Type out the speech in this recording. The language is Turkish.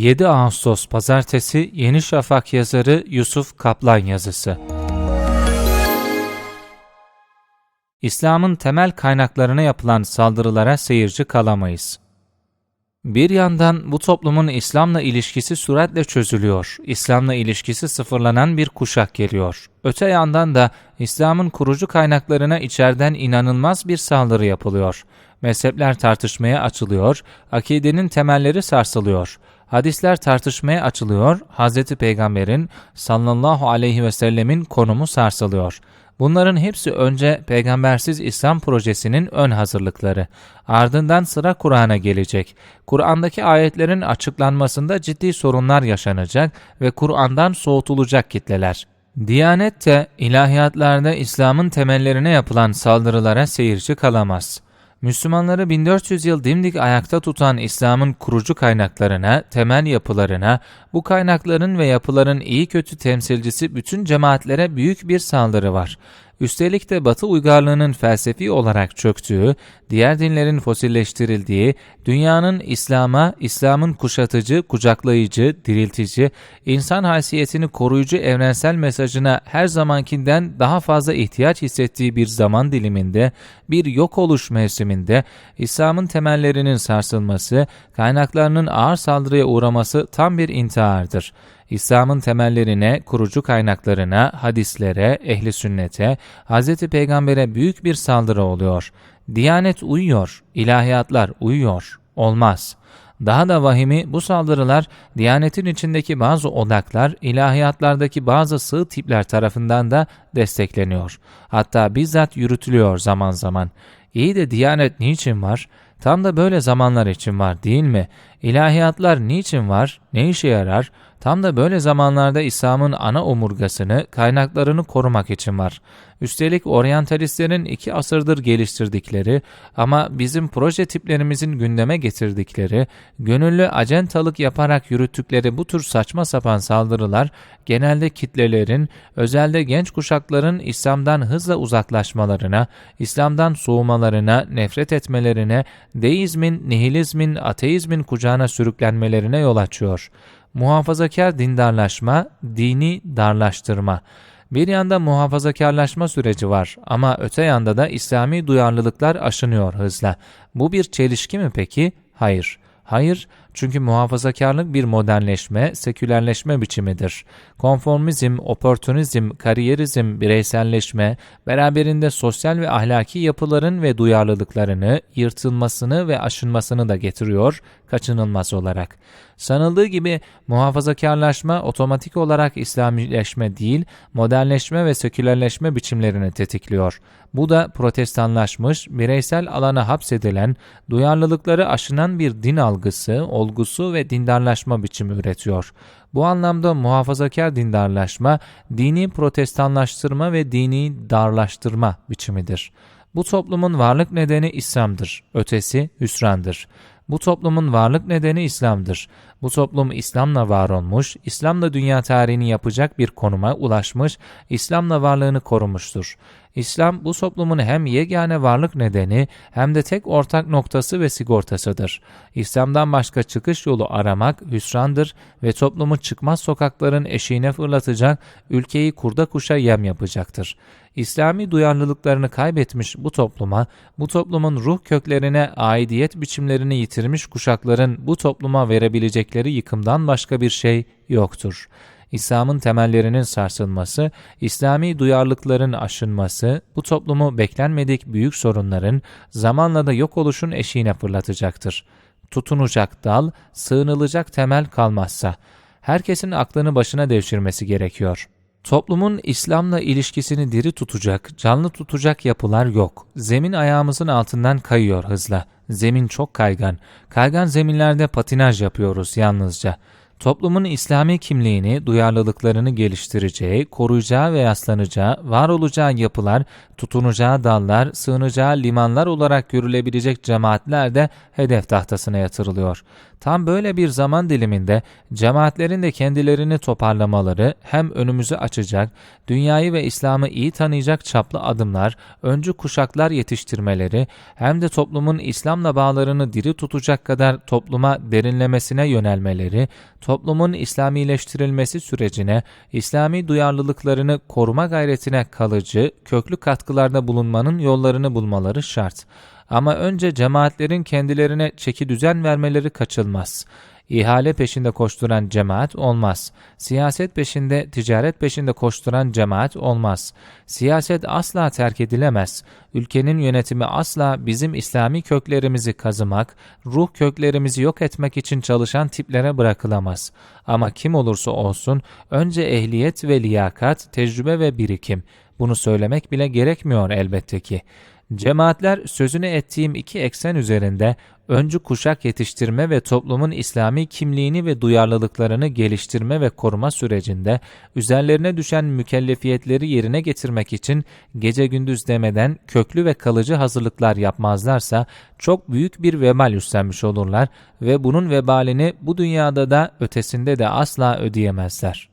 7 Ağustos Pazartesi Yeni Şafak yazarı Yusuf Kaplan yazısı. İslam'ın temel kaynaklarına yapılan saldırılara seyirci kalamayız. Bir yandan bu toplumun İslam'la ilişkisi süratle çözülüyor. İslam'la ilişkisi sıfırlanan bir kuşak geliyor. Öte yandan da İslam'ın kurucu kaynaklarına içeriden inanılmaz bir saldırı yapılıyor. Mezhepler tartışmaya açılıyor, akidenin temelleri sarsılıyor. Hadisler tartışmaya açılıyor, Hz. Peygamber'in sallallahu aleyhi ve sellemin konumu sarsılıyor. Bunların hepsi önce Peygambersiz İslam projesinin ön hazırlıkları. Ardından sıra Kur'an'a gelecek. Kur'an'daki ayetlerin açıklanmasında ciddi sorunlar yaşanacak ve Kur'an'dan soğutulacak kitleler. Diyanet de ilahiyatlarda İslam'ın temellerine yapılan saldırılara seyirci kalamaz. Müslümanları 1400 yıl dimdik ayakta tutan İslam'ın kurucu kaynaklarına, temel yapılarına, bu kaynakların ve yapıların iyi kötü temsilcisi bütün cemaatlere büyük bir saldırı var. Üstelik de Batı uygarlığının felsefi olarak çöktüğü, diğer dinlerin fosilleştirildiği, dünyanın İslam'a, İslam'ın kuşatıcı, kucaklayıcı, diriltici, insan haysiyetini koruyucu evrensel mesajına her zamankinden daha fazla ihtiyaç hissettiği bir zaman diliminde, bir yok oluş mevsiminde, İslam'ın temellerinin sarsılması, kaynaklarının ağır saldırıya uğraması tam bir intihardır. İslam'ın temellerine, kurucu kaynaklarına, hadislere, ehli sünnete, Hz. Peygamber'e büyük bir saldırı oluyor. Diyanet uyuyor, ilahiyatlar uyuyor. Olmaz. Daha da vahimi bu saldırılar Diyanetin içindeki bazı odaklar, ilahiyatlardaki bazı sığ tipler tarafından da destekleniyor. Hatta bizzat yürütülüyor zaman zaman. İyi de Diyanet niçin var? Tam da böyle zamanlar için var değil mi? İlahiyatlar niçin var? Ne işe yarar? Tam da böyle zamanlarda İslam'ın ana omurgasını, kaynaklarını korumak için var. Üstelik oryantalistlerin iki asırdır geliştirdikleri ama bizim proje tiplerimizin gündeme getirdikleri, gönüllü acentalık yaparak yürüttükleri bu tür saçma sapan saldırılar genelde kitlelerin, özelde genç kuşakların İslam'dan hızla uzaklaşmalarına, İslam'dan soğumalarına, nefret etmelerine, deizmin, nihilizmin, ateizmin kucağına sürüklenmelerine yol açıyor. Muhafazakar dindarlaşma, dini darlaştırma. Bir yanda muhafazakarlaşma süreci var ama öte yanda da İslami duyarlılıklar aşınıyor hızla. Bu bir çelişki mi peki? Hayır. Hayır, çünkü muhafazakarlık bir modernleşme, sekülerleşme biçimidir. Konformizm, oportunizm, kariyerizm, bireyselleşme, beraberinde sosyal ve ahlaki yapıların ve duyarlılıklarını, yırtılmasını ve aşınmasını da getiriyor, kaçınılmaz olarak. Sanıldığı gibi muhafazakarlaşma otomatik olarak İslamileşme değil, modernleşme ve sekülerleşme biçimlerini tetikliyor. Bu da protestanlaşmış, bireysel alana hapsedilen, duyarlılıkları aşınan bir din algısı, olgusu ve dindarlaşma biçimi üretiyor. Bu anlamda muhafazakar dindarlaşma, dini protestanlaştırma ve dini darlaştırma biçimidir. Bu toplumun varlık nedeni İslam'dır, ötesi hüsrandır. Bu toplumun varlık nedeni İslam'dır. Bu toplum İslam'la var olmuş, İslam'la dünya tarihini yapacak bir konuma ulaşmış, İslam'la varlığını korumuştur. İslam bu toplumun hem yegane varlık nedeni hem de tek ortak noktası ve sigortasıdır. İslam'dan başka çıkış yolu aramak hüsrandır ve toplumu çıkmaz sokakların eşiğine fırlatacak, ülkeyi kurda kuşa yem yapacaktır. İslami duyarlılıklarını kaybetmiş bu topluma, bu toplumun ruh köklerine aidiyet biçimlerini yitirmiş kuşakların bu topluma verebilecekleri yıkımdan başka bir şey yoktur. İslam'ın temellerinin sarsılması, İslami duyarlılıkların aşınması, bu toplumu beklenmedik büyük sorunların zamanla da yok oluşun eşiğine fırlatacaktır. Tutunacak dal, sığınılacak temel kalmazsa, herkesin aklını başına devşirmesi gerekiyor.'' Toplumun İslam'la ilişkisini diri tutacak, canlı tutacak yapılar yok. Zemin ayağımızın altından kayıyor hızla. Zemin çok kaygan. Kaygan zeminlerde patinaj yapıyoruz yalnızca. Toplumun İslami kimliğini, duyarlılıklarını geliştireceği, koruyacağı ve yaslanacağı, var olacağı yapılar, tutunacağı dallar, sığınacağı limanlar olarak görülebilecek cemaatler de hedef tahtasına yatırılıyor. Tam böyle bir zaman diliminde cemaatlerin de kendilerini toparlamaları hem önümüzü açacak, dünyayı ve İslam'ı iyi tanıyacak çaplı adımlar, öncü kuşaklar yetiştirmeleri hem de toplumun İslam'la bağlarını diri tutacak kadar topluma derinlemesine yönelmeleri, toplumun İslamileştirilmesi sürecine, İslami duyarlılıklarını koruma gayretine kalıcı, köklü katkılarda bulunmanın yollarını bulmaları şart. Ama önce cemaatlerin kendilerine çeki düzen vermeleri kaçılmaz. İhale peşinde koşturan cemaat olmaz. Siyaset peşinde, ticaret peşinde koşturan cemaat olmaz. Siyaset asla terk edilemez. Ülkenin yönetimi asla bizim İslami köklerimizi kazımak, ruh köklerimizi yok etmek için çalışan tiplere bırakılamaz. Ama kim olursa olsun önce ehliyet ve liyakat, tecrübe ve birikim. Bunu söylemek bile gerekmiyor elbette ki. Cemaatler sözünü ettiğim iki eksen üzerinde öncü kuşak yetiştirme ve toplumun İslami kimliğini ve duyarlılıklarını geliştirme ve koruma sürecinde üzerlerine düşen mükellefiyetleri yerine getirmek için gece gündüz demeden köklü ve kalıcı hazırlıklar yapmazlarsa çok büyük bir vebal üstlenmiş olurlar ve bunun vebalini bu dünyada da ötesinde de asla ödeyemezler.